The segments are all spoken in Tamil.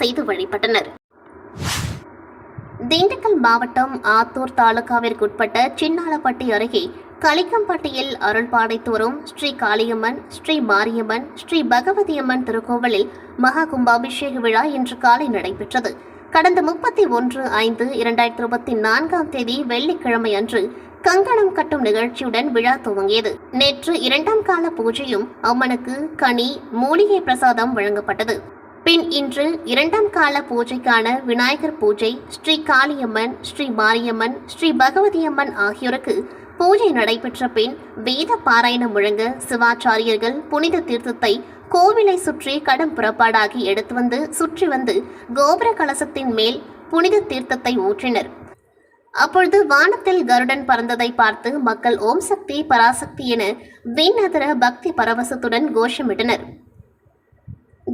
செய்து வழிபட்டனர். திண்டுக்கல் மாவட்டம் ஆத்தூர் தாலுகாவிற்குட்பட்ட சின்னாலப்பட்டி அருகே களிக்கம்பட்டியில் அருள்பாடைத்தோறும் ஸ்ரீ காளியம்மன் ஸ்ரீ மாரியம்மன் ஸ்ரீ பகவதியம்மன் திருக்கோவிலில் மகா கும்பாபிஷேக விழா இன்று காலை நடைபெற்றது. கடந்த முப்பத்தி ஒன்று ஐந்து இரண்டாயிரத்தி இருபத்தி நான்காம் தேதி வெள்ளிக்கிழமை அன்று கங்கணம் கட்டும் நிகழ்ச்சியுடன் விழா துவங்கியது. நேற்று இரண்டாம் கால பூஜையும் அம்மனுக்கு கனி மூலிகை பிரசாதம் வழங்கப்பட்டது. பின் இன்று இரண்டாம் கால பூஜைக்கான விநாயகர் பூஜை ஸ்ரீ காளியம்மன் ஸ்ரீ மாரியம்மன் ஸ்ரீ பகவதியம்மன் ஆகியோருக்கு பூஜை நடைபெற்ற பின் வேத பாராயணம் முழங்க சிவாச்சாரியர்கள் புனித தீர்த்தத்தை கோவிலை சுற்றி கடம் புறப்பாடாகி எடுத்து வந்து சுற்றி வந்து கோபுர கலசத்தின் மேல் புனித தீர்த்தத்தை ஊற்றினர். அப்பொழுது வானத்தில் கருடன் பறந்ததை பார்த்து மக்கள் ஓம் சக்தி பராசக்தி என விண்ணதர பக்தி பரவசத்துடன் கோஷமிட்டனர்.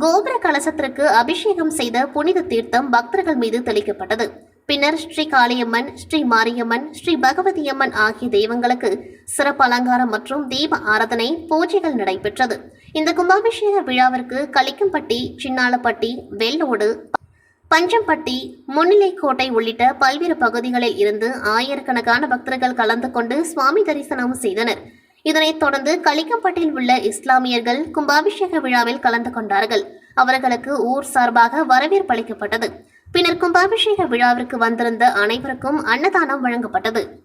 கோபுர கலசத்திற்கு அபிஷேகம் செய்த புனித தீர்த்தம் பக்தர்கள் மீது தெளிக்கப்பட்டது. பின்னர் ஸ்ரீ காளியம்மன் ஸ்ரீ மாரியம்மன் ஸ்ரீ பகவதியம்மன் ஆகிய தெய்வங்களுக்கு சிறப்பு அலங்காரம் மற்றும் தீப ஆராதனை பூஜைகள் நடைபெற்றது. இந்த கும்பாபிஷேக விழாவிற்கு களிக்கம்பட்டி சின்னாலப்பட்டி வெள்ளோடு பஞ்சம்பட்டி முன்னிலைக்கோட்டை உள்ளிட்ட பல்வேறு பகுதிகளில் இருந்து ஆயிரக்கணக்கான பக்தர்கள் கலந்து கொண்டு சுவாமி தரிசனம் செய்தனர். இதனைத் தொடர்ந்து கலிக்கம்பட்டில் உள்ள இஸ்லாமியர்கள் கும்பாபிஷேக விழாவில் கலந்து கொண்டார்கள். அவர்களுக்கு ஊர் சார்பாக வரவேற்பு அளிக்கப்பட்டது. பின்னர் கும்பாபிஷேக விழாவிற்கு வந்திருந்த அனைவருக்கும் அன்னதானம் வழங்கப்பட்டது.